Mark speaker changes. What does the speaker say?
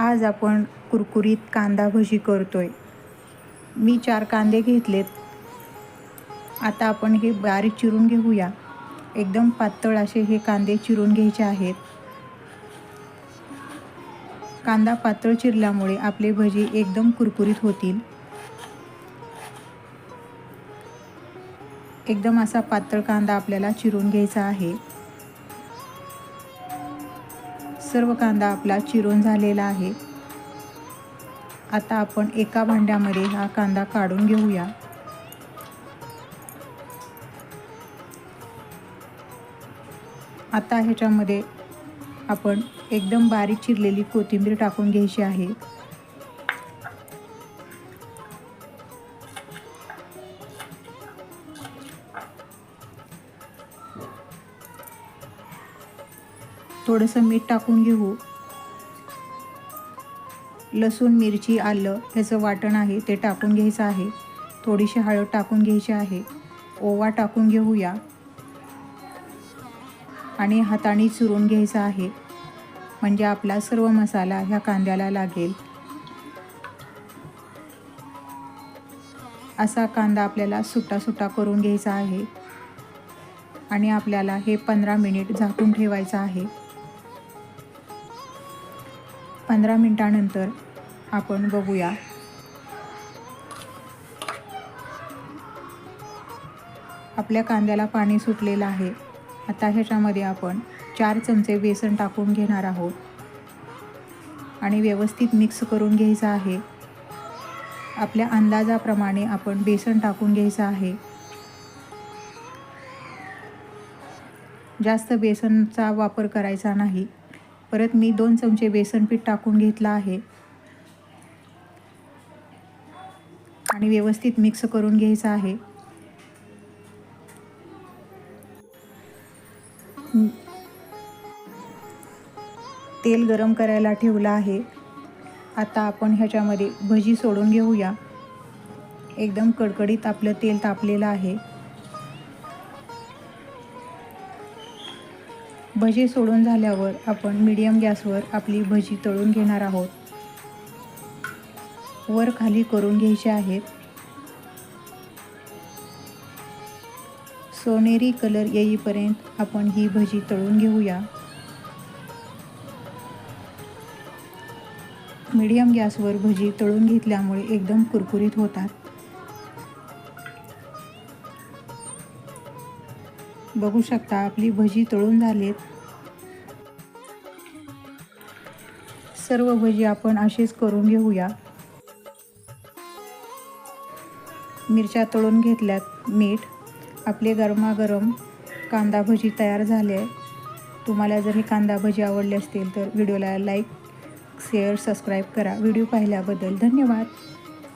Speaker 1: आज आपण कुरकुरीत कांदा भजी करतोय. मी चार कांदे घेतलेत. आता आपण हे बारीक चिरून घेऊया. एकदम पातळ असे हे कांदे चिरून घ्यायचे आहेत. कांदा पातळ चिरल्यामुळे आपले भजी एकदम कुरकुरीत होतील. एकदम असा पातळ कांदा आपल्याला चिरून घ्यायचा आहे. सर्व कांदा आपला चिरून झालेला आहे. आता आपण एका भांड्यामध्ये हा कांदा काढून घेऊया. आता ह्याच्यामध्ये आपण एकदम बारीक चिरलेली कोथिंबीर टाकून घ्यायची आहे. थोडंसं मीठ टाकून घेऊ. लसूण मिरची आलं ह्याचं वाटण आहे ते टाकून घ्यायचं आहे. थोडीशी हळद टाकून घ्यायची आहे. ओवा टाकून घेऊया. आणि हाताने चुरून घ्यायचं आहे. म्हणजे आपला सर्व मसाला ह्या कांद्याला लागेल. असा कांदा आपल्याला सुटा सुटा करून घ्यायचा आहे. आणि आपल्याला हे पंधरा मिनिट झाकून ठेवायचं आहे. पंधरा मिनटानंतर आपण बघूया. आपल्या कांद्याला पाणी सुटलेलं आहे. आता ह्याच्यामध्ये आपण चार चमचे बेसन टाकून घेणार आहोत. आणि व्यवस्थित मिक्स करून घ्यायचं आहे. आपल्या अंदाजाप्रमाणे आपण बेसन टाकून घ्यायचं आहे. जास्त बेसनचा वापर करायचा नाही. परत मी दोन चमचे बेसन पीठ टाकून घेतलं आहे. आणि व्यवस्थित मिक्स करून घ्यायचं आहे. तेल गरम करायला ठेवलं आहे. आता आपण ह्याच्यामध्ये भजी सोडून घेऊया. एकदम कडकडीत आपलं तेल तापलेलं आहे. भजी सोडून झाल्यावर आपण मीडियम गॅसवर आपली भजी तळून घेणार आहोत. वर खाली करून घ्यायचे आहेत. सोनेरी कलर येईपर्यंत आपण ही भजी तळून घेऊया. मीडियम गॅसवर भजी तळून घेतल्यामुळे एकदम कुरकुरीत होतात. बघू शकता आपली भजी तळून झालीत. सर्व भजी आपण अशीच करून घेऊया. मिरच्या तळून घेतल्यात मीठ. आपले गरमागरम कांदा भजी तयार झाले आहे. तुम्हाला जर हे कांदा भजी आवडले असतील तर व्हिडिओला लाईक शेअर सबस्क्राईब करा. व्हिडिओ पाहिल्याबद्दल धन्यवाद.